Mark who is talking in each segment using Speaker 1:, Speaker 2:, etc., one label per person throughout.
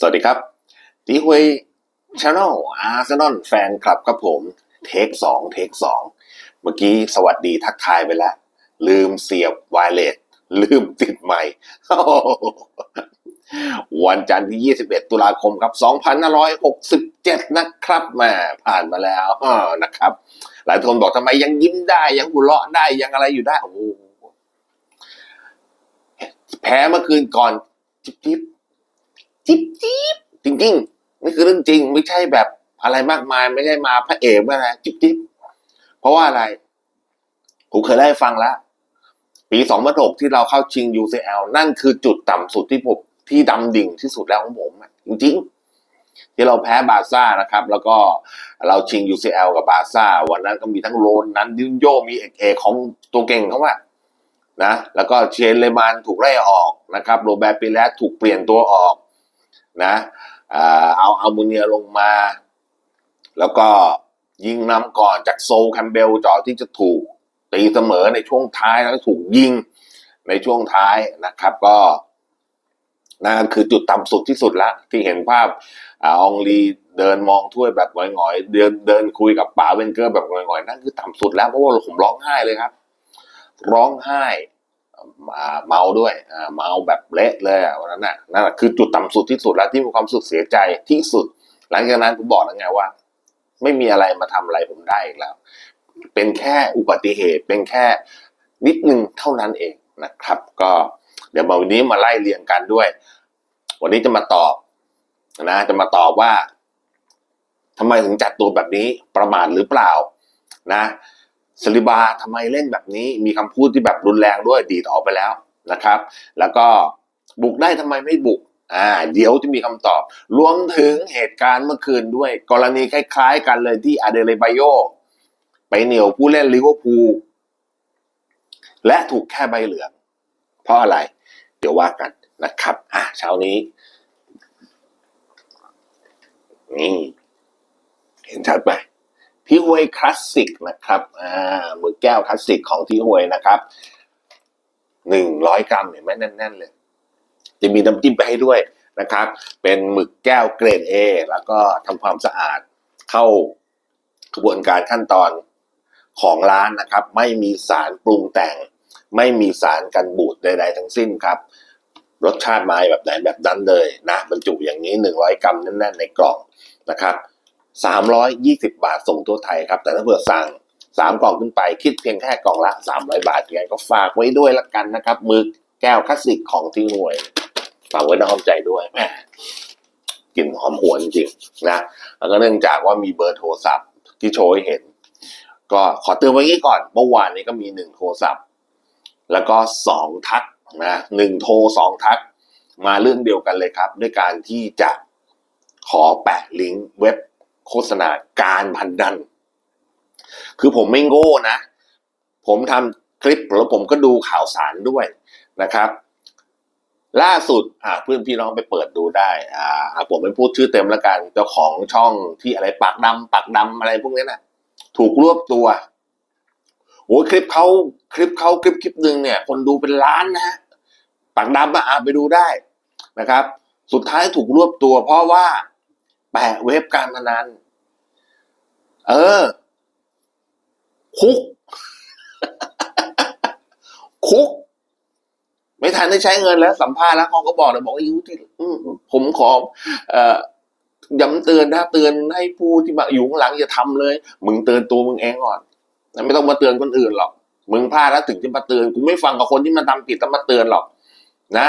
Speaker 1: สวัสดีครับตีฮุยชาแนลอาร์เซนอลแฟนคลับครับผมเทคสองเทคสองเมื่อกี้สวัสดีทักทายไปแล้ว ลืมเสียบไวเลสลืมติดใหม่ วันจันทร์ที่ 21 ตุลาคมครับ 2567 นะครับแมาผ่านมาแล้วนะครับ หลายคนบอกทำไมยังยิ้มได้ ยังหัวเราะได้ยังอะไรอยู่ได้โอ้โหแพ้เมื่อคืนก่อน จิบ จิ๊บจิบจิบจริงๆนี่คือเรื่องจริง ไม่ใช่แบบอะไรมากมายไม่ได้มาพระเอกมานะจิบจิ๊บเพราะว่าอะไร ผมเคยได้ฟังแล้ว ปีสองพันหกที่เราเข้าชิง UCL นั่นคือจุดต่ำสุดที่ผมที่ดำดิ่งที่สุดแล้วของผมจริง ๆ ที่เราแพ้บาซ่านะครับ แล้วก็เราชิง UCL กับบาซ่า วันนั้นก็มีทั้งโรนนั้นดินโยมีเอกเอกของตัวเก่งเขาว่านะ แล้วก็เชนเลมานถูกไล่ออกนะครับ โรแบร์ตปิเลสถูกเปลี่ยนตัวออก นะเอ่อเอาอัลมูเนียลงมา แล้วก็ยิงนำก่อนจากโซลแคมเบลจอที่จะถูกตีเสมอในช่วงท้ายแล้วถูกยิงในช่วงท้ายนะครับก็นั่นคือจุดต่ำสุดที่สุดละที่เห็นภาพอองลีเดินมองถ้วยแบบหงอยๆเดินเดินคุยกับป๋าเวนเกอร์แบบหงอยๆนั่นคือต่ำสุดแล้วเพราะว่าผมร้องไห้เลยครับ ร้องไห้ เมาด้วยเมาแบบเละเลยอะวันนั้นน่ะนั่นแหะคือจุดต่ำสุดที่สุดแล้วที่มีความสึกเสียใจที่สุด หลังจากนั้นผมบอกแล้วไงว่า ไม่มีอะไรมาทำอะไรผมได้อีกแล้ว เป็นแค่อุบัติเหตุเป็นแค่นิดนึงเท่านั้นเองนะครับ ก็เดี๋ยววันนี้มาไล่เรียงกันด้วย วันนี้จะมาตอบนะจะมาตอบว่าทำไมถึงจัดตัวแบบนี้ประมาทหรือเปล่านะ สลิบาทำไมเล่นแบบนี้ มีคำพูดที่แบบรุนแรงด้วยดีดออกไปแล้วนะครับ แล้วก็บุกได้ทำไมไม่บุกอ่าเดี๋ยวจะมีคำตอบ รวมถึงเหตุการณ์เมื่อคืนด้วย กรณีคล้ายๆกันเลยที่อาเดเลบาโยไปเหนียวผู้เล่นลิเวอร์พูลและถูกแค่ใบเหลือง เพราะอะไร เดี๋ยวว่ากันนะครับ อะเช้านี้นี่เห็นชัดไหม ที่หวยคลาสสิกนะครับอ่ามือแก้วคลาสสิกของที่หวยนะครับหนึ่งร้อยกรัมเห็นไหมแน่นๆเลย จะมีน้ำจิ้มไปให้ด้วยนะครับ เป็นหมึกแก้วเกรด A แล้วก็ทำความสะอาดเข้ากระบวนการขั้นตอนของร้านนะครับ ไม่มีสารปรุงแต่ง ไม่มีสารกันบูดใดๆทั้งสิ้นครับ รสชาติม้แบบไหนแบบนั้นเลยนะบรรจุอย่างนี้หนึ่งร้อยกรัมแน่นๆในกล่องนะครับ สามร้อยยี่สิบาทส่งทั่วไทยครับ แต่ถ้าเผื่อสั่งสามกล่องขึ้นไปคิดเพียงแค่กล่องละสามร้อยบาทยังไงก็ฝากไว้ด้วยละกันนะครับมือแก้วคลาสสิกของที่ห่วยฝากไว้ในอ้อมใจด้วยแหมกลิ่นหอมหวนจริงนะแล้วก็เนื่องจากว่ามีเบอร์โทรศัพท์ที่โชว์ให้เห็น ก็ขอเตือนไว้งี้ก่อน เมื่อวานนี้ก็มีหนึ่งโทรศัพท์ แล้วก็สองทักนะหนึ่งโทรสองทัก มาเรื่องเดียวกันเลยครับ ด้วยการที่จะขอแปะลิงก์เว็บ โฆษณาการพันดัน คือผมไม่โง่นะ ผมทำคลิปแล้วผมก็ดูข่าวสารด้วยนะครับ ล่าสุดอ่าเพื่อนพี่น้องไปเปิดดูได้อ่าผมไม่พูดชื่อเต็มแล้วกัน เจ้าของช่องที่อะไรปากดำปากดำอะไรพวกนี้นะถูกรวบตัวโอ้ยคลิปเขาคลิปเขาคลิปคลิปหนึ่งเนี่ย คนดูเป็นล้านนะฮะปากดำอะอ่าไปดูได้นะครับ สุดท้ายถูกรวบตัวเพราะว่า แปะเว็บการพนัน เออ คุก คุก ไม่ทันได้ใช้เงินแล้ว สัมภาษณ์แล้วเขาก็บอกเลยบอกว่าอยู่ที่ผมขอ เอ่อย้ำเตือนนะเตือนให้ผู้ที่มาอยู่ข้างหลังอย่าทำเลย มึงเตือนตัวมึงเองก่อนไม่ต้องมาเตือนคนอื่นหรอก มึงพลาดแล้วถึงจะมาเตือน กูไม่ฟังกับคนที่มันทำผิดต้องมาเตือนหรอก นะ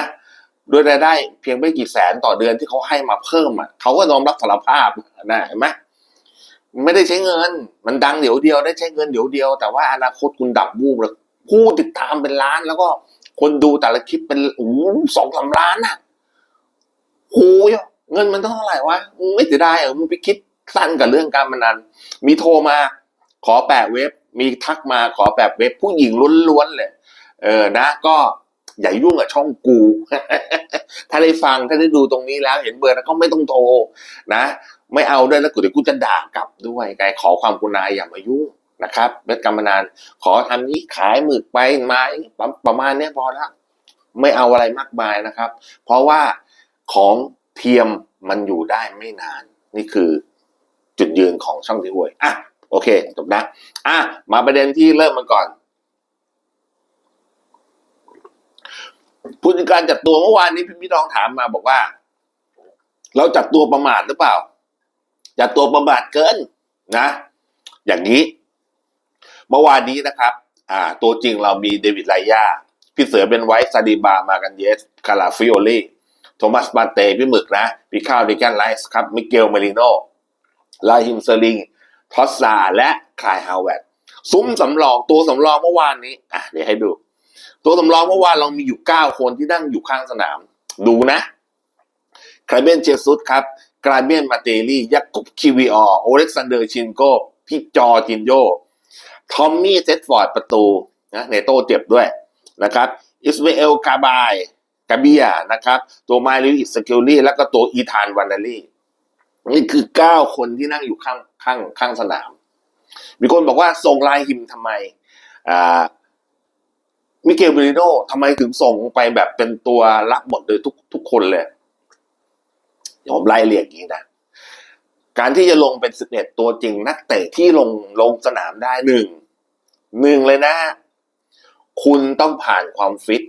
Speaker 1: ด้วยรายได้เพียงไม่กี่แสนต่อเดือนที่เขาให้มาเพิ่มอะเขาก็ยอมรับสารภาพนะเห็นไหมไม่ได้ใช้เงิน มันดังเดี๋ยวเดียวได้ใช้เงินเดี๋ยวเดียว แต่ว่าอนาคตคุณดับวูบเลยผู้ติดตามเป็นล้านแล้วก็คนดูแต่ละคลิปเป็นโอ้สองสามล้านอะโอ้ยเงินมันต้องเท่าไหร่วะไม่เสียดายเหรอมึงไปคิดสั้นกับเรื่องการพนันมีโทรมาขอแปะเว็บ มีทักมาขอแปะเว็บผู้หญิงล้วนๆเลยเออนะก็ อย่ายุ่งกับช่องกู ถ้าได้ฟังถ้าได้ดูตรงนี้แล้ว เห็นเบอร์แล้วก็ไม่ต้องโทรนะ ไม่เอาด้วยแล้วกูเดี๋ยวกูจะด่ากลับด้วยไงขอความกรุณาอย่ามายุ่งนะครับเว็บการพนันขอทำนี้ขายหมึกไปมาประประมาณนี้พอแล้วไม่เอาอะไรมากมายนะครับ เพราะว่าของเทียมมันอยู่ได้ไม่นาน นี่คือจุดยืนของช่องที่หวยอะโอเคจบนะอะมาประเด็นที่เริ่มมันก่อน ผู้จัดการจัดตัวเมื่อวานนี้พี่พี่น้องถามมาบอกว่า เราจัดตัวประมาทหรือเปล่า จัดตัวประมาทเกินนะ อย่างนี้ เมื่อวานนี้นะครับ อ่า ตัวจริงเรามีเดวิดไลยาพี่เสือเป็นไวท์ซาดิบามากันเยสคาราฟิโอลีโทมัสบาเตพี่หมึกนะพี่ข้าวดิแกนไลส์ครับมิเกลเมลิโนลาฮิมเซอร์ลิงทอสซาและคลายฮาวเวดซุ้มสำรองตัวสำรองเมื่อวานนี้ อะเดี๋ยวให้ดู ตัวสำรองเมื่อวานเรามีอยู่เก้าคนที่นั่งอยู่ข้างสนาม ดูนะคาเบนเจสุสครับกราเบียนมาเตลี่ยักกุบคิวิออโอเล็กซานเดอร์ชินโกพี่จอจินโยทอมมี่เซตฟอร์ดประตูนะเนโต้เจ็บด้วยนะครับอิสมาเอลกาบายกาเบียนะครับ ตัวไมลิสเกลลี่ แล้วก็ตัวอีธานวันนารีนี่คือเก้าคนที่นั่งอยู่ข้างข้างข้างสนาม มีคนบอกว่าส่งลน์หิมทำไมอ่า มิเกลเบริโนทำไมถึงส่งไปแบบเป็นตัวรับหมดเลยทุกทุกคนเลยผมไล่เรียงอย่างนี้นะ การที่จะลงเป็นสิบเอ็ดตัวจริงนักเตะที่ลงลงสนามได้หนึ่งหนึ่งเลยนะ คุณต้องผ่านความฟิต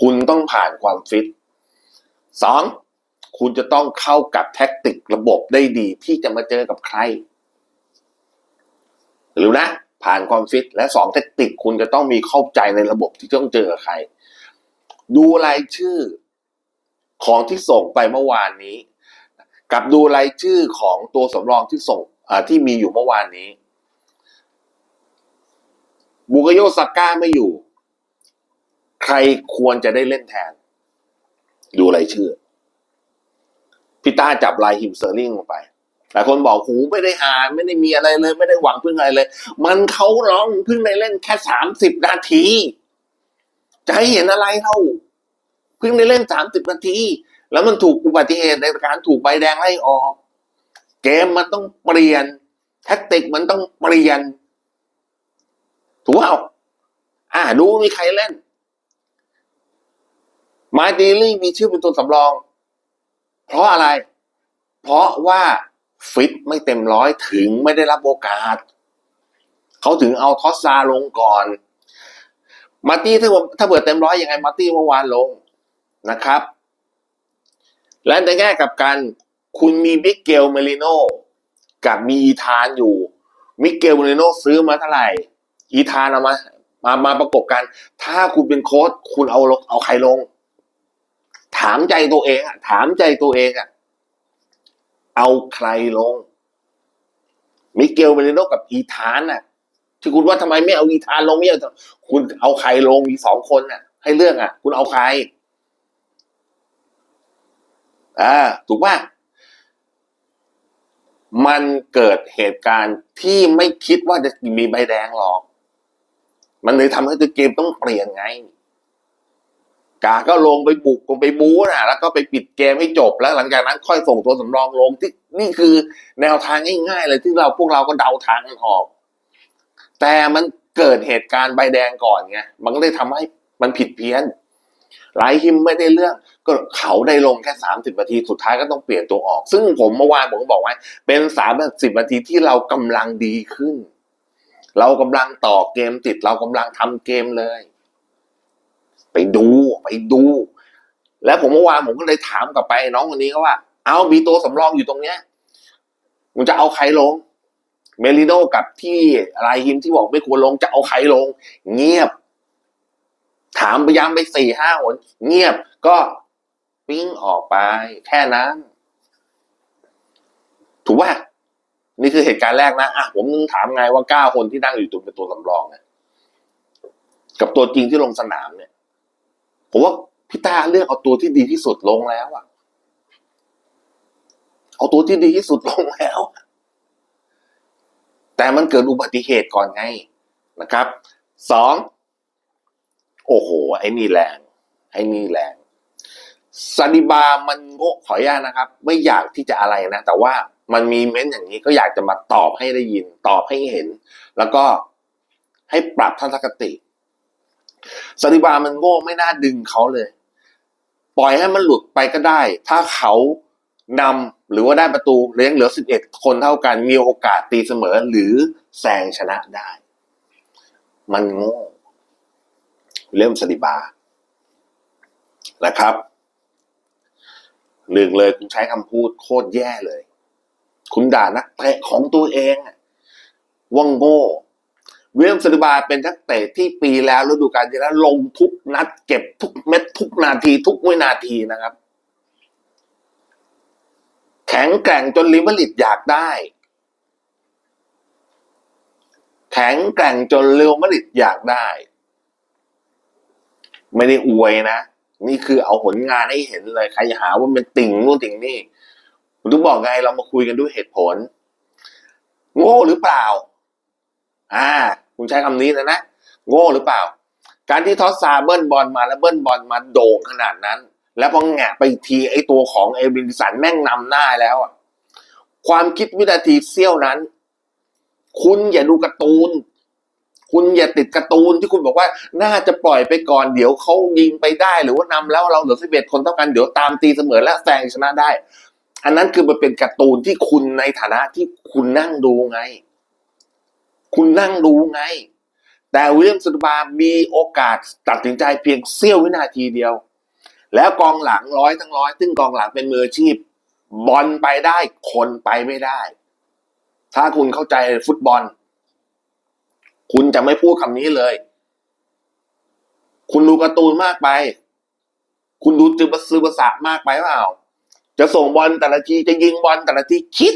Speaker 1: คุณต้องผ่านความฟิตสองคุณจะต้องเข้ากับแท็กติกระบบได้ดีที่จะมาเจอกับใครหรือนะ ผ่านความฟิต และสองแท็กติกคุณจะต้องมีเข้าใจในระบบที่ต้องเจอกับใคร ดูรายชื่อของที่ส่งไปเมื่อวานนี้ กับดูรายชื่อของตัวสำรองที่ส่งที่มีอยู่เมื่อวานนี้บุกโยซาก้าไม่อยู่ ใครควรจะได้เล่นแทน ดูรายชื่อพี่ต้าจับลายฮิมเซอร์ลิงลงไป หลายคนบอกหูไม่ได้อ่านไม่ได้มีอะไรเลย ไม่ได้หวังพึ่งอะไรเลย มันเขาร้องพิ่งได้เล่นแค่สามสิบนาที จะให้เห็นอะไรเท่าพิ่งได้เล่นสามสิบนาที แล้วมันถูกอุบัติเหตุในการถูกใบแดงไล่ออก เกมมันต้องเปลี่ยน แท็กติกมันต้องเปลี่ยน ถูกเปล่าอ่าดูมีใครเล่นมาร์ติลี่มีชื่อเป็นตัวสำรอง เพราะอะไร เพราะว่า ฟิตไม่เต็มร้อยถึงไม่ได้รับโอกาส เขาถึงเอาทอสซาลงก่อน มาตี้ถ้าผมถ้าเปิดเต็มร้อยยังไงมาตี้เมื่อวานลงนะครับ และในแง่กับกันคุณมีมิเกลเมลิโนกับมีอีธานอยู่ มิเกลเมลิโนซื้อมาเท่าไหร่ อีธานเอามามามาประกบกัน ถ้าคุณเป็นโค้ชคุณเอาเอาใครลง ถามใจตัวเองอะถามใจตัวเองอะ เอาใครลง มิเกลเมลิโนกับอีธานน่ะ ที่คุณว่าทำไมไม่เอาอีธานลงไม่เอาคุณเอาใครลงมีสองคนน่ะ ให้เลือกอะ คุณเอาใคร อ่า ถูกป่ะมันเกิดเหตุการณ์ที่ไม่คิดว่าจะมีใบแดงหรอก มันเลยทำให้ตัวเกมต้องเปลี่ยนไง กาก็ลงไปบุกลงไปบู๊นะแล้วก็ไปปิดเกมให้จบแล้วหลังจากนั้นค่อยส่งตัวสำรองลงที่นี่คือแนวทางง่ายๆเลยที่เราพวกเราก็เดาทางกันออก แต่มันเกิดเหตุการณ์ใบแดงก่อนไงมันก็เลยทำให้มันผิดเพี้ยนไลฮิมไม่ได้เรื่องก็เขาได้ลงแค่สามสิบนาทีสุดท้ายก็ต้องเปลี่ยนตัวออก ซึ่งผมเมื่อวานผมก็บอกไว้เป็นสามสิบนาทีที่เรากำลังดีขึ้น เรากำลังต่อเกมติดเรากำลังทำเกมเลย ไปดูไปดู แล้วผมเมื่อวานผมก็เลยถามกลับไปน้องคนนี้ก็ว่า เอามีตัวสำรองอยู่ตรงเนี้ยมึงจะเอาใครลง เมลิโนกับที่อะไรฮิมที่บอกไม่ควรลงจะเอาใครลง เงียบ ถามพยายามไปสี่ห้าหนเงียบก็ปิ้งออกไป แค่นั้น ถูกป่ะนี่คือเหตุการณ์แรกนะอะผมนึงถามไงว่าเก้าคนที่นั่งอยู่ตรงเป็นตัวสำรองเนี่ยกับตัวจริงที่ลงสนามเนี่ย ผมว่าพี่ตาเลือกเอาตัวที่ดีที่สุดลงแล้วอะเอาตัวที่ดีที่สุดลงแล้ว แต่มันเกิดอุบัติเหตุก่อนไงนะครับสองโอ้โห ไอ้นี่แรง ไอ้นี่แรงซาดิบามันโง่ขออนุญาตนะครับ ไม่อยากที่จะอะไรนะ แต่ว่ามันมีเม้นต์อย่างนี้ก็อยากจะมาตอบให้ได้ยิน ตอบให้เห็น แล้วก็ให้ปรับทัศนคติ ซาดิบามันโง่ไม่น่าดึงเขาเลย ปล่อยให้มันหลุดไปก็ได้ ถ้าเขานำหรือว่าได้ประตูแล้ยังเหลือ 11 คนเท่ากันมีโอกาสตีเสมอหรือแซงชนะได้ มันโง่เริ่มสติบานะครับหนึ่งเลยคุณใช้คำพูดโคตรแย่เลย คุณด่านักเตะของตัวเองว่างโง่ เลียมสติบาเป็นนักเตะที่ปีแล้วฤดูกาลที่แล้วลงทุกนัดเก็บทุกเม็ดทุกนาที ทุกวินาทีนะครับ แข็งแกร่งจนลิเวอร์ลิดอยากได้ แข็งแกร่งจนเรอัลมาดริดอยากได้ ไม่ได้อวยนะ นี่คือเอาผลงานให้เห็นเลยใครหาว่าเป็นติ่งนู่นติ่งนี่ผมต้องบอกไงเรามาคุยกันด้วยเหตุผล โง่หรือเปล่า อ่า คุณใช้คำนี้เลยนะ โง่หรือเปล่า การที่ทอสซาเบิ้ลบอลมาแล้วเบิ้ลบอลมาโด่งขนาดนั้น แล้วพอแงะไปทีไอตัวของเอวินสันแม่งนำหน้าแล้วอะความคิดวินาทีเสี้ยวนั้น คุณอย่าดูการ์ตูน คุณอย่าติดการ์ตูนที่คุณบอกว่าน่าจะปล่อยไปก่อนเดี๋ยวเขายิงไปได้หรือว่านำแล้วเราเหลือสิบเอ็ดคนเท่ากันเดี๋ยวตามตีเสมอและแซงชนะได้ อันนั้นคือมันเป็นการ์ตูนที่คุณในฐานะที่คุณนั่งดูไง คุณนั่งดูไง แต่วิลเลียมสุดบามีโอกาสตัดสินใจเพียงเสี้ยววินาทีเดียว แล้วกองหลังร้อยทั้งร้อย ซึ่งกองหลังเป็นมืออาชีพ บอลไปได้คนไปไม่ได้ ถ้าคุณเข้าใจฟุตบอล คุณจะไม่พูดคำนี้เลย คุณดูการ์ตูนมากไป คุณดูจืบซือบสะมากไปเปล่าจะส่งบอลแต่ละทีจะยิงบอลแต่ละทีคิด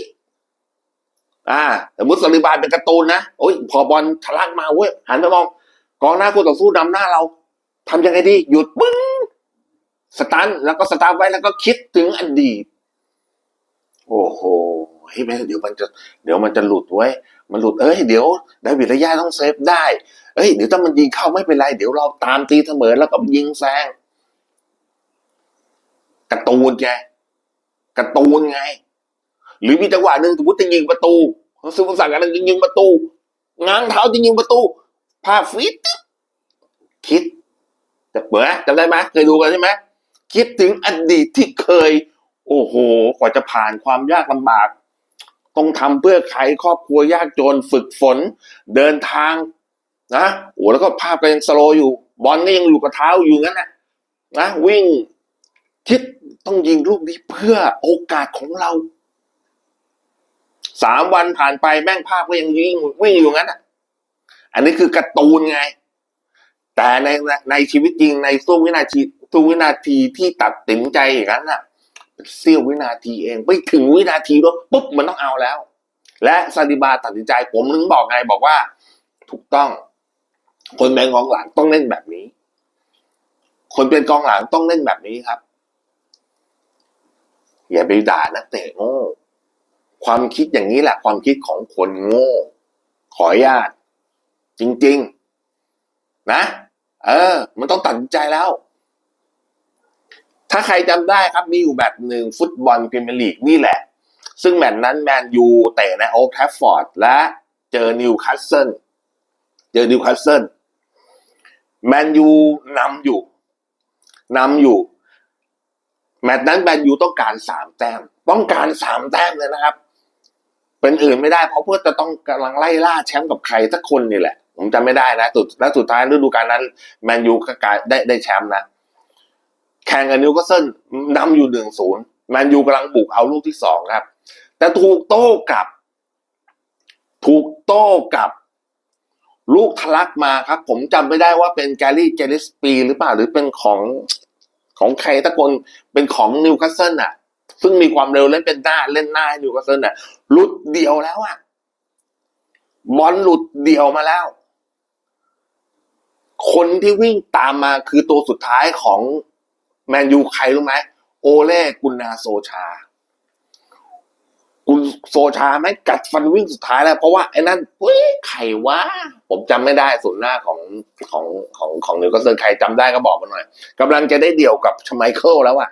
Speaker 1: อ่าสมมติสลิบานเป็นการ์ตูนนะโอ้ยพอบอลทะลักมาเว้ยหันไปมองกองหน้าคู่ต่อสู้นำหน้าเราทำยังไงดี หยุดปึ้งสตันแล้วก็สตาร์ทไว้แล้วก็คิดถึงอดีต โอ้โหเฮ้ยแม่เดี๋ยวมันจะเดี๋ยวมันจะหลุดไว้ มันหลุดเอ้ยเดี๋ยวดาวิดระยะต้องเซฟได้เอ้ยเดี๋ยวถ้ามันยิงเข้าไม่เป็นไร เดี๋ยวเราตามตีเสมอแล้วก็ยิงแซงการ์ตูนไงการ์ตูนไง หรือมีจังหวะหนึ่งสมมติจะยิงประตูซื้อภาษากันจะยิงประตูง้างเท้าจะยิงประตูพาฟิตคิดแต่เปิดจำได้ไหมเคยดูกันใช่ไหมคิดถึงอดีตที่เคย โอ้โหกว่าจะผ่านความยากลำบาก ต้องทำเพื่อใครครอบครัวยากจนฝึกฝน เดินทางนะโอ้แล้วก็ภาพก็ยังสโลอยู่ บอลก็ยังอยู่กับเท้าอยู่งั้นนะนะวิ่งคิดต้องยิงลูกนี้เพื่อโอกาสของเรา สามวันผ่านไปแม่งภาพก็ยังยิงวิ่งอยู่งั้นอะ อันนี้คือการ์ตูนไง แต่ในในชีวิตจริงในช่วงวินาทีช่วงวินาทีที่ตัดสินใจอย่างนั้นอะเป็นเสี้ยววินาทีเองไม่ถึงวินาทีด้วยปุ๊บมันต้องเอาแล้ว และซาดิบาตัดสินใจผมนึงบอกไงบอกว่า ถูกต้อง คนเป็นกองหลังต้องเล่นแบบนี้ คนเป็นกองหลังต้องเล่นแบบนี้ครับ อย่าไปด่านักเตะโง่ ความคิดอย่างนี้แหละความคิดของคนโง่ ขออนุญาต จริง ๆ นะ เออ มันต้องตัดใจแล้ว ถ้าใครจำได้ครับมีอยู่แบบหนึ่งฟุตบอลพรีเมียร์ลีกนี่แหละ ซึ่งแมตช์นั้นแมนยูเตะในโอ๊คแทฟฟอร์ดและเจอนิวคาสเซิลเจอนิวคาสเซิลแมนยูนำอยู่นำอยู่ แมตช์นั้นแมนยูต้องการสามแต้ม ต้องการสามแต้มเลยนะครับ เป็นอื่นไม่ได้เพราะเพื่อจะต้องกำลังไล่ล่าแชมป์กับใครสักคนนี่แหละ ผมจำไม่ได้นะสุดและสุดท้ายฤดูกาลนั้นแมนยูก็กลายได้ได้แชมป์นะแข่งกับนิวคาสเซิลนำอยู่หนึ่งศูนย์แมนยูกำลังบุกเอาลูกที่สองครับ แต่ถูกโต้กลับ ถูกโต้กลับ ลูกทะลักมาครับ ผมจำไม่ได้ว่าเป็นแกรี่เจลิสปีหรือเปล่าหรือเป็นของของใครตะคนเป็นของนิวคาสเซิลน่ะ ซึ่งมีความเร็วเล่นเป็นหน้าเล่นหน้าให้นิวคาสเซิลน่ะหลุดเดียวแล้วอะบอลหลุดเดียวมาแล้ว คนที่วิ่งตามมาคือตัวสุดท้ายของแมนยูใครรู้ไหมโอเล่กุนนาโซชา กุนโซชาไหมกัดฟันวิ่งสุดท้ายแล้ว เพราะว่าไอ้นั่นเฮ้ยใครวะผมจำไม่ได้ส่วนหน้าของของของของนิวคาสเซิลใครจำได้ก็บอกมาหน่อยกำลังจะได้เดี่ยวกับชไมเคิลแล้วอะ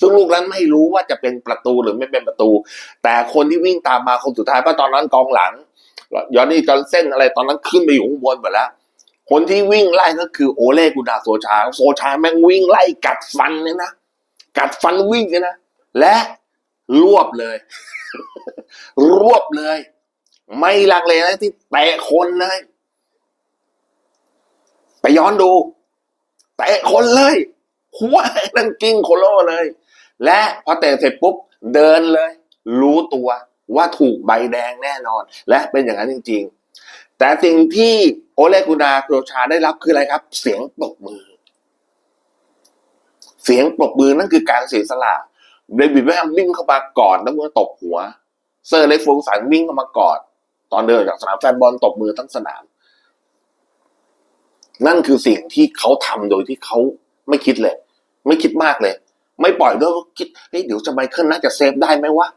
Speaker 1: ซึ่งลูกนั้นไม่รู้ว่าจะเป็นประตูหรือไม่เป็นประตู แต่คนที่วิ่งตามมาคนสุดท้ายเพราะตอนนั้นกองหลังยอนนี่จอนเส้นอะไรตอนนั้นขึ้นไปอยู่ข้างบนหมดแล้ว คนที่วิ่งไล่ก็คือโอเล่กุนาโซชา โซชาแม่งวิ่งไล่กัดฟันเลยนะ กัดฟันวิ่งกันนะ และรวบเลย รวบเลย ไม่ลังเลนะที่เตะคนเลย ไปย้อนดู เตะคนเลยหัวนั่นกิ้งโคโลเลย และพอเตะเสร็จปุ๊บเดินเลย รู้ตัวว่าถูกใบแดงแน่นอน และเป็นอย่างนั้นจริง ๆ แต่สิ่งที่โอเลกุนาโครชาได้รับคืออะไรครับ เสียงปรบมือ เสียงปรบมือนั่นคือการเสียสละเดวิดแวมวิ่งเข้ามากอดแล้วก็ตบหัว เซอร์เล็กฟงสันวิ่งเข้ามากอด ตอนเดินจากสนามแฟนบอลตบมือทั้งสนาม นั่นคือสิ่งที่เขาทำโดยที่เขาไม่คิดเลย ไม่คิดมากเลย ไม่ปล่อยด้วยคิดเฮ้ยเดี๋ยวจะไมเคิลน่าจะเซฟได้ไหมวะ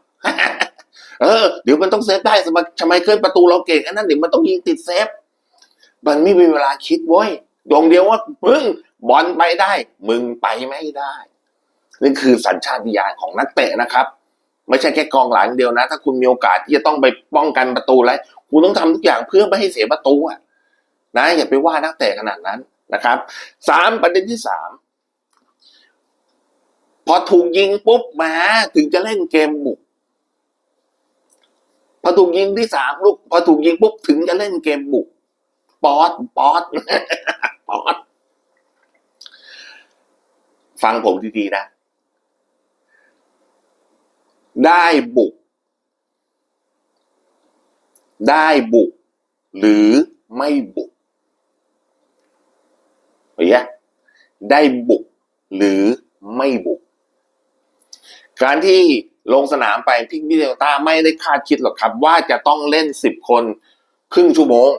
Speaker 1: เออเดี๋ยวมันต้องเซฟได้สมัยทำไมเคลื่อนประตูเราเก่งอันนั้นเดี๋ยวมันต้องยิงติดเซฟ มันไม่มีเวลาคิดเว้ยดวงเดียวว่ามึงบอลไปได้ มึงไปไม่ได้นี่คือสัญชาตญาณของนักเตะนะครับ ไม่ใช่แค่กองหลังเดียวนะ ถ้าคุณมีโอกาสที่จะต้องไปป้องกันประตูแล้วคุณต้องทำทุกอย่างเพื่อไม่ให้เสียประตูอะนะอย่าไปว่านักเตะขนาดนั้นนะครับสามประเด็นที่สาม พอถูกยิงปุ๊บแหมาถึงจะเล่นเกมบุก พอถูกยิงที่สามลูกพอถูกยิงปุ๊บถึงจะเล่นเกมบุก ป๊อดป๊อดป๊อดฟังผมดีๆนะ ได้บุก ได้บุก หรือไม่บุกเห็นไหมได้บุกหรือไม่บุก การที่ลงสนามไปพิกบิเดลต้าไม่ได้คาดคิดหรอกครับ ว่าจะต้องเล่นสิบคนครึ่งชั่วโมง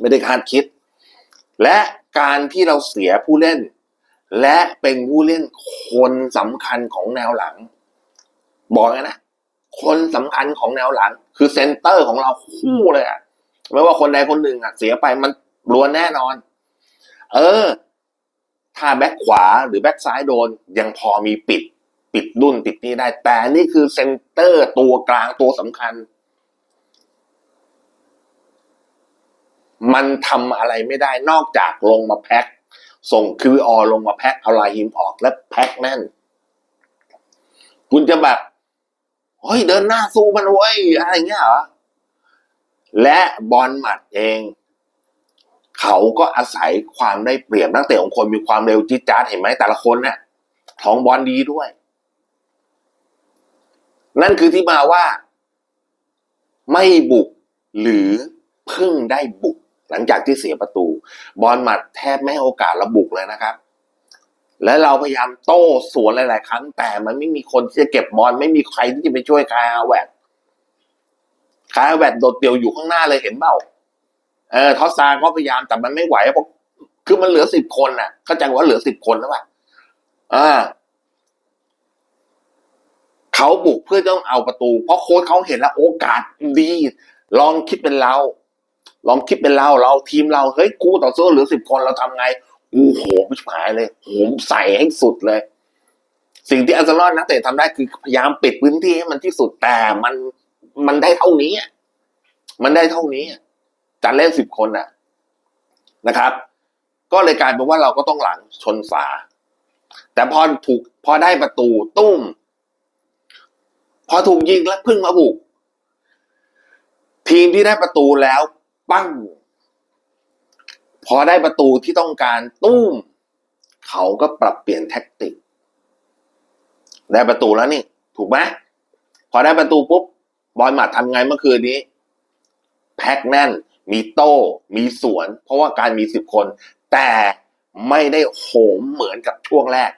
Speaker 1: ไม่ได้คาดคิด และการที่เราเสียผู้เล่น และเป็นผู้เล่นคนสำคัญของแนวหลัง บอกนะ คนสำคัญของแนวหลัง คือเซนเตอร์ของเราคู่เลยอะไม่ว่าคนใดคนหนึ่งอะเสียไปมันรวนแน่นอน เออ ถ้าแบ็คขวาหรือแบ็คซ้ายโดนยังพอมีปิด ปิดดุนปิดนี่ได้ แต่นี่คือเซนเตอร์ตัวกลางตัวสำคัญ มันทำอะไรไม่ได้นอกจากลงมาแพ็คส่งคิวอลงมาแพ็คเอาลายหิมออกและแพ็คแน่น คุณจะแบบเฮ้ยเดินหน้าสู้มันเว้ยอะไรเงี้ยเหรอ และบอลหมัดเอง เขาก็อาศัยความได้เปรียบนักเตะของคนมีความเร็วจิ๊ดจ๊าดเห็นไหมแต่ละคนเนี่ยท้องบอลดีด้วย นั่นคือที่มาว่า ไม่บุกหรือเพิ่งได้บุก หลังจากที่เสียประตู บอลหมัดแทบไม่ให้โอกาสราบุกเลยนะครับ และเราพยายามโต้สวนหลาย ๆ ครั้ง แต่มันไม่มีคนที่จะเก็บบอลไม่มีใครที่จะไปช่วยคายฮาแวดคายฮาแวดโดดเดี่ยวอยู่ข้างหน้าเลยเห็นเปล่าเออทอสซาก็พยายามแต่มันไม่ไหวเพราะคือมันเหลือสิบคนน่ะเข้าใจว่าเหลือสิบคนแล้วป่ะอ่า เขาบุกเพื่อต้องเอาประตู เพราะโค้ชเขาเห็นแล้วโอกาสดี ลองคิดเป็นเรา ลองคิดเป็นเราเราทีมเราเฮ้ยกูต่อสู้เหลือสิบคนเราทำไงกูโหมชิบหายเลยโหมใส่ให้สุดเลย สิ่งที่อาร์เซนอลนักเตะทำได้คือพยายามปิดพื้นที่ให้มันที่สุดแต่มันมันได้เท่านี้อะมันได้เท่านี้อะจะเล่นสิบคนน่ะนะครับ ก็เลยกลายเป็นว่าเราก็ต้องหลังชนฝาแต่พอถูกพอได้ประตูตุ้ม พอถูกยิงแล้วพึ่งมาบุก ทีมที่ได้ประตูแล้ว ปั้ง พอได้ประตูที่ต้องการตุ้ม เขาก็ปรับเปลี่ยนแท็กติก ได้ประตูแล้วนี่ ถูกไหมพอได้ประตูปุ๊บบอลหมัดทำไงเมื่อคืนนี้ แพ็กแน่น มีโต้ มีสวน เพราะว่าการมีสิบคน แต่ไม่ได้โหมเหมือนกับช่วงแรก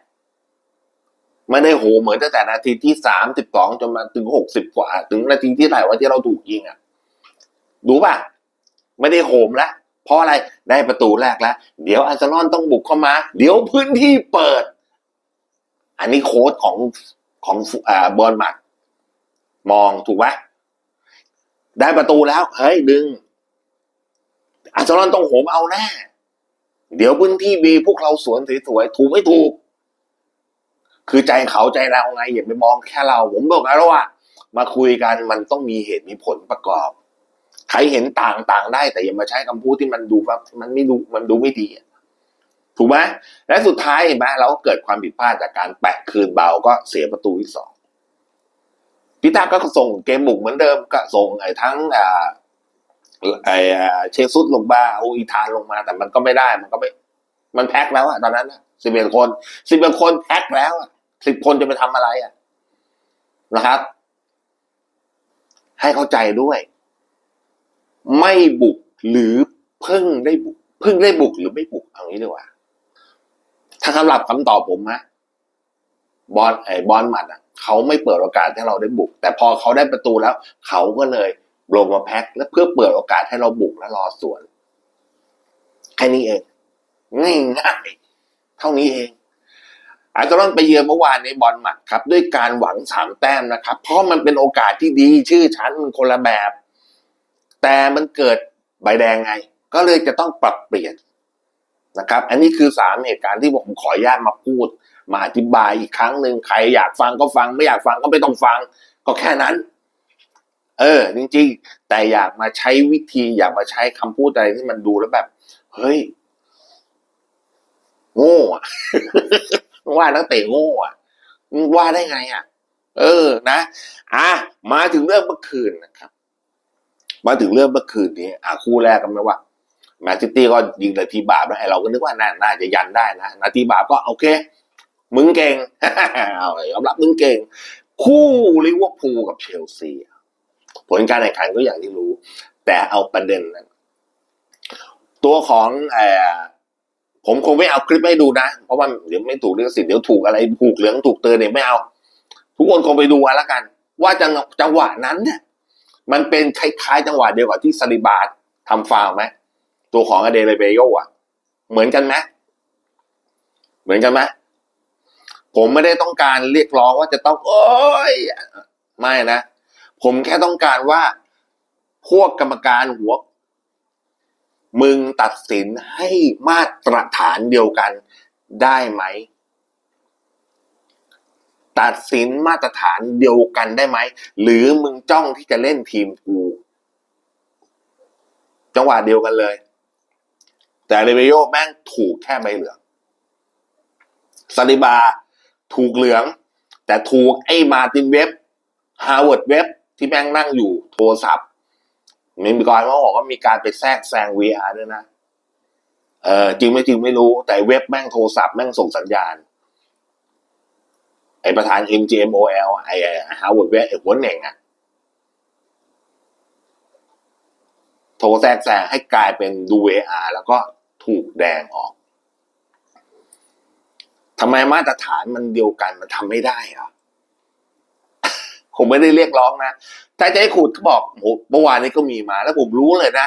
Speaker 1: ไม่ได้โหเหมือนตั้งแต่นาทีที่สามสิบสองจนมาถึงหกสิบกว่า ถึงนาทีที่ไหนว่าที่เราถูกยิงอะดูป่ะ ไม่ได้โหมแล้วเพราะอะไรได้ประตูแรกแล้ว เดี๋ยวอาร์เซนอลต้องบุกเข้ามา เดี๋ยวพื้นที่เปิด อันนี้โค้ดของของอ่าบอลมัดมองถูกไหมได้ประตูแล้ว เฮ้ยดึง อาร์เซนอลต้องโหมเอาแน่เดี๋ยวพื้นที่บีพวกเราสวนสวยๆถูกไม่ถูก คือใจเขาใจเราไงอย่าไปมองแค่เรา ผมบอกแล้วว่า มาคุยกันมันต้องมีเหตุมีผลประกอบ ใครเห็นต่างต่างได้ แต่อย่ามาใช้คำพูดที่มันดูว่ามันไม่ดูมันดูไม่ดีถูกไหมและสุดท้ายเห็นไหมเราก็เกิดความผิดพลาดจากการแปะคืนเบาก็เสียประตูที่สองพิตาก็ส่งเกมบุกเหมือนเดิมก็ส่งไอ้ทั้งอ่าไอ้เชซุสลงมาโออีธานลงมา แต่มันก็ไม่ได้มันก็ไม่ มันแพ็คแล้วอะตอนนั้นสิบเอ็ดคนสิบเอ็ดคนแพ็คแล้วอะ สิบคนจะไปทำอะไรอะนะครับ ให้เข้าใจด้วย ไม่บุกหรือเพิ่งได้บุกเพิ่งได้บุกหรือไม่บุกเอางี้ดีกว่า ถ้าสำหรับคำตอบผมนะบอลไอ้บอลหมัดอะเขาไม่เปิดโอกาสให้เราได้บุก แต่พอเขาได้ประตูแล้ว เขาก็เลยลงมาแพ็คแล้วเพื่อเปิดโอกาสให้เราบุกและรอสวนแค่นี้เองง่ายง่ายๆเท่านี้เอง อาร์เซนอลไปเยือนเมื่อวานในบอลหมัดครับ ด้วยการหวังสามแต้มนะครับ เพราะมันเป็นโอกาสที่ดีชื่อชั้นมันคนละแบบ แต่มันเกิดใบแดงไง ก็เลยจะต้องปรับเปลี่ยนนะครับ อันนี้คือสามเหตุการณ์ที่ผมขออนุญาตมาพูด มาอธิบายอีกครั้งหนึ่งใครอยากฟังก็ฟัง ไม่อยากฟังก็ไม่ต้องฟัง ก็แค่นั้น เออ จริง ๆ แต่อยากมาใช้วิธีอยากมาใช้คำพูดอะไรที่มันดูแล้วแบบ เฮ้ย โง่ ว่านักเตะโง่อะมึงว่าได้ไงอะเออนะอะมาถึงเรื่องเมื่อคืนนะครับ มาถึงเรื่องเมื่อคืนนี้อะคู่แรกกันไหมว่าแมนซิตี้ก็ยิงนาทีบาปแล้วไอเราก็นึกว่าน่าน่าจะยันได้นะนาทีบาปก็โอเค มึงเก่งเอายอมรับมึงเก่ง คู่ลิเวอร์พูลกับเชลซีผลการแข่งขันก็อย่างที่รู้ แต่เอาประเด็นนั้นตัวของเอ่อ ผมคงไม่เอาคลิปให้ดูนะ เพราะว่าเดี๋ยวไม่ถูกเรื่องสิทธิ์เดี๋ยวถูกอะไรถูกเหลืองถูกเตือนเนี่ยไม่เอา ทุกคนคงไปดูเอาละกัน ว่าจังจังหวะนั้นเนี่ยมันเป็นคล้ายๆ จังหวะเดียวกับที่ซาลิบาทำฟาวไหมตัวของอเดเรเบโยอะ เหมือนกันไหมเหมือนกันไหมผมไม่ได้ต้องการเรียกร้องว่าจะต้อง โอ้ยไม่นะ ผมแค่ต้องการว่า พวกกรรมการหัว มึงตัดสินให้มาตรฐานเดียวกันได้ไหม ตัดสินมาตรฐานเดียวกันได้ไหม หรือมึงจ้องที่จะเล่นทีมกู จังหวะเดียวกันเลย แต่เรเบโยแม่งถูกแค่ใบเหลืองซาลิบาถูกเหลือง แต่ถูกไอ้มาตินเว็บฮาวเวิร์ดเว็บที่แม่งนั่งอยู่โทรศัพท์ มีมีการมาบอกว่ามีการไปแทรกแซง VR ด้วยนะ เออจริงไม่จริงไม่รู้ แต่เว็บแม่งโทรศัพท์แม่งส่งสัญญาณ ไอประธาน MGMOL ไอฮาวเวิร์ดเว็บไอหัวเหน่งอะโทรแทรกแซงให้กลายเป็นดู VR แล้วก็ถูกแดงออกทำไมมาตรฐานมันเดียวกันมันทำไม่ได้อะผมไม่ได้เรียกร้องนะ ถ้าจะให้ขุดก็บอกโหเมื่อวานนี้ก็มีมา แล้วผมรู้เลยนะ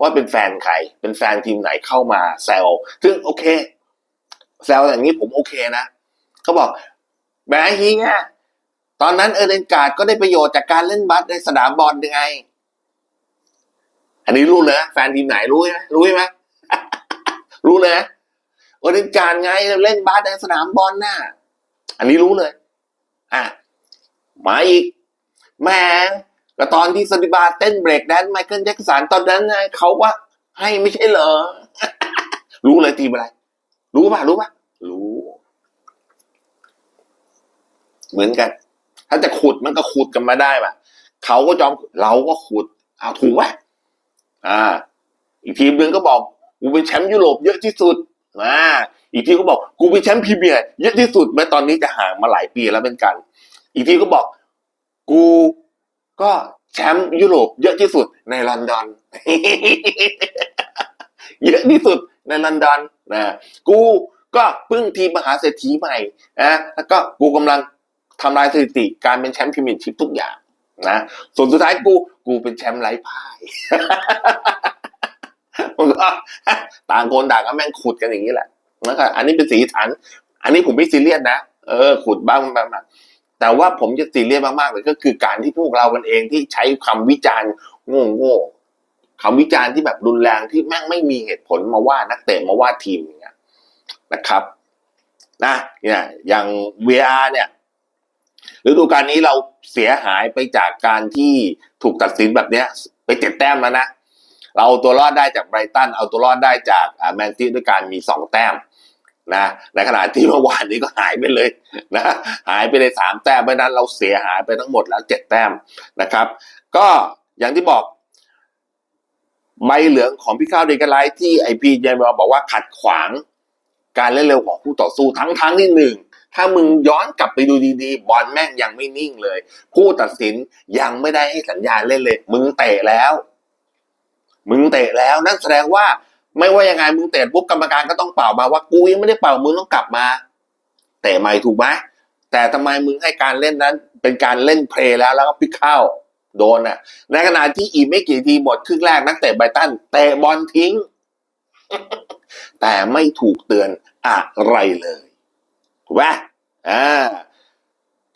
Speaker 1: ว่าเป็นแฟนใคร เป็นแฟนทีมไหนเข้ามาแซวซึ่งโอเค แซวอย่างนี้ผมโอเคนะเขาบอกแบร์ฮิงอะตอนนั้นเอเดนการ์ดก็ได้ประโยชน์จากการเล่นบาสในสนามบอลยังไง อันนี้รู้เลยนะแฟนทีมไหนรู้ไหมรู้ไหมรู้เลยนะเอเดนการ์ดไงเล่นบาสในสนามบอลน่ะอันนี้รู้เลย อะมาอีกแหม ก็ตอนที่สติบาเต้นเบรกแดนไมเคิลแจ็คสันตอนนั้นเขาว่าให้ไม่ใช่เหรอ รู้เลยทีมอะไร รู้ป่ะ รู้ป่ะ รู้ เหมือนกัน ถ้าจะขุดมันก็ขุดกันมาได้ป่ะเขาก็จอมเราก็ขุดเอาถูกป่ะอ่า อีกทีมหนึ่งก็บอกกูเป็นแชมป์ยุโรปเยอะที่สุดอ่าอีกทีก็บอกกูเป็นแชมป์พรีเมียร์เยอะที่สุดแม้ตอนนี้จะห่างมาหลายปีแล้วเป็นกัน อีกทีก็บอก กู ก็แชมป์ยุโรปเยอะที่สุดในลอนดอน เยอะที่สุดในลอนดอนนะกูก็พิ่งทีมมหาเศรษฐีใหม่นะแล้วก็กูกำลังทำลายสถิติการเป็นแชมป์พรีเมียร์ชิพทุกอย่างนะส่วนสุดท้ายกูกูเป็นแชมป์ไร้พ่ายมันก็ต่างคนต่างก็แม่งขุดกันอย่างนี้แหละแล้วก็อันนี้เป็นสีสัน อันนี้ผมไม่ซีเรียสนะ เออ ขุดบ้างบ้างบ้าง แต่ว่าผมจะซีเรียสมากๆเลยก็คือการที่พวกเรากันเองที่ใช้คำวิจารณ์โง่ๆคำวิจารณ์ที่แบบรุนแรงที่แม่งไม่มีเหตุผลมาว่านักเตะมาว่าทีมอย่างเงี้ยนะครับนะเนี่ยอย่าง VR เนี่ยฤดูกาลนี้เราเสียหายไปจากการที่ถูกตัดสินแบบเนี้ย ไปเจ็ดแต้มแล้วนะ เราเอาตัวรอดได้จากไบรตันเอาตัวรอดได้จากแมนซีด้วยการมีสองแต้ม นะในขณะที่เมื่อวานนี้ก็หายไปเลยนะหายไปเลยสามแต้มเพราะนั้นเราเสียหายไปทั้งหมดแล้วเจ็ดแต้มนะครับ ก็อย่างที่บอกใบเหลืองของพี่ข้าวเดกไลท์ที่ไอพีเจมบอกว่าขัดขวางการเล่นเร็วของคู่ต่อสู้ทั้งทั้งที่หนึ่งถ้ามึงย้อนกลับไปดูดีๆ บอลแม่งยังไม่นิ่งเลย ผู้ตัดสินยังไม่ได้ให้สัญญาณเล่นเลย มึงเตะแล้ว มึงเตะแล้วนั่นแสดงว่า ไม่ว่ายังไงมึงเตะปุ๊บกรรมการก็ต้องเป่ามาว่ากูยังไม่ได้เป่ามึงต้องกลับมา เตะใหม่ถูกไหมแต่ทำไมมึงให้การเล่นนั้น เป็นการเล่นเพลย์แล้วแล้วก็พิกเข้าโดนอะ ในขณะที่อีกไม่กี่ทีหมดครึ่งแรกนักเตะไบตันเตะบอลทิ้ง แต่ไม่ถูกเตือนอะไรเลยถูกไหมอ่า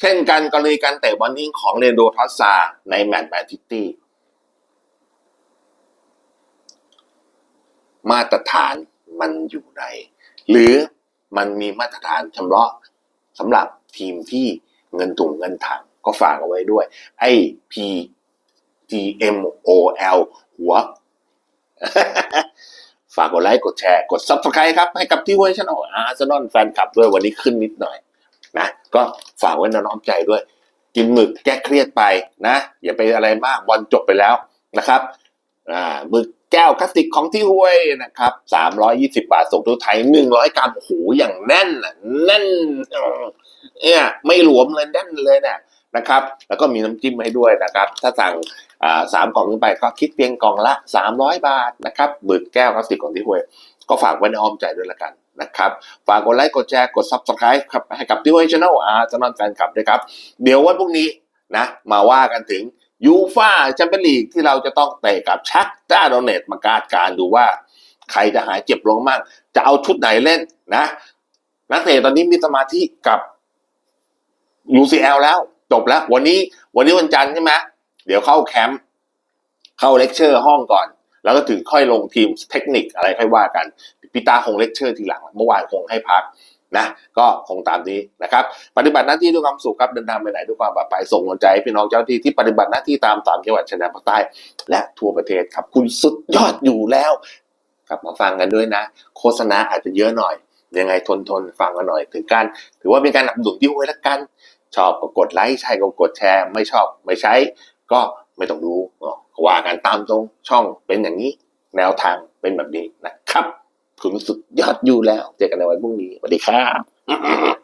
Speaker 1: เช่นกันกรณีการเตะบอลทิ้งของเรนโดทอสซาในแมตช์แมนซิตี้ มาตรฐานมันอยู่ไหนหรือมันมีมาตรฐานชำระสำหรับทีมที่เงินถุงเงินถังก็ฝากเอาไว้ด้วย ไอ้ P G M O L หัว ฝากกดไลค์กดแชร์กด subscribe ครับ ให้กับที่เวอร์ชันอาร์เซนอลแฟนคลับด้วยวันนี้ขึ้นนิดหน่อยนะก็ฝากไว้นน้อมใจด้วย กินหมึกแก้เครียดไปนะ อย่าไปอะไรมากบอลจบไปแล้วนะครับ อ่าหมึก แก้วคลาสสิกของที่ห้วยนะครับสามร้อยยี่สิบาทส่งทั่วไทยหนึ่งร้อยกรัมโอ้โหอย่างแน่นอะแน่นเนี่ยไม่หลวมเลยแน่นเลยเนี่ยนะครับ แล้วก็มีน้ำจิ้มให้ด้วยนะครับ ถ้าสั่งสามกล่องขึ้นไปก็คิดเพียงกล่องละสามร้อยบาทนะครับหมึกแก้วคลาสสิกของที่ห้วย ก็ฝากไว้ในอ้อมใจด้วยละกันนะครับ ฝากกดไลค์กดแชร์กด subscribe ครับให้กับที่ห้วยช anel อาร์จะนอนแฟนคลับด้วยครับ เดี๋ยววันพรุ่งนี้นะ มาว่ากันถึง ยูฟ่าแชมเปี้ยนลีกที่เราจะต้องเตะกับชักจ้าโดเนตมาการดการดูว่า ใครจะหายเจ็บลงมั่งจะเอาชุดไหนเล่นนะนักเตะตอนนี้มีสมาธิกับ UCL แล้ว จบแล้ว วันนี้วันนี้วันจันทร์ใช่ไหมเดี๋ยวเข้าแคมป์เข้าเลคเชอร์ห้องก่อน แล้วก็ถึงค่อยลงทีมเทคนิคอะไรค่อยว่ากันพี่ตาคงเลคเชอร์ทีหลัง เมื่อวานคงให้พัก นะก็คงตามนี้นะครับปฏิบัติหน้าที่ด้วยความสุขครับเดินทางไปไหนด้วยความปลอดภัยส่งกำลังใจพี่น้องเจ้าหน้าที่ที่ปฏิบัติหน้าที่ตามสามจังหวัดชายแดนภาคใต้ และทั่วประเทศครับคุณสุดยอดอยู่แล้วกลับมาฟังกันด้วยนะ โฆษณาอาจจะเยอะหน่อย ยังไงทนทนฟังกันหน่อยถึงการถือว่าเป็นการหนับหนุนที่ไว้ละกัน ชอบก็กดไลค์ใช่ก็กดแชร์ ไม่ชอบไม่ใช้ ก็ไม่ต้องดูก็ว่ากันตามตรงช่องเป็นอย่างนี้ แนวทางเป็นแบบนี้นะครับ คุณสุดยอดอยู่แล้ว เจอกันในวันพรุ่งนี้สวัสดีครับ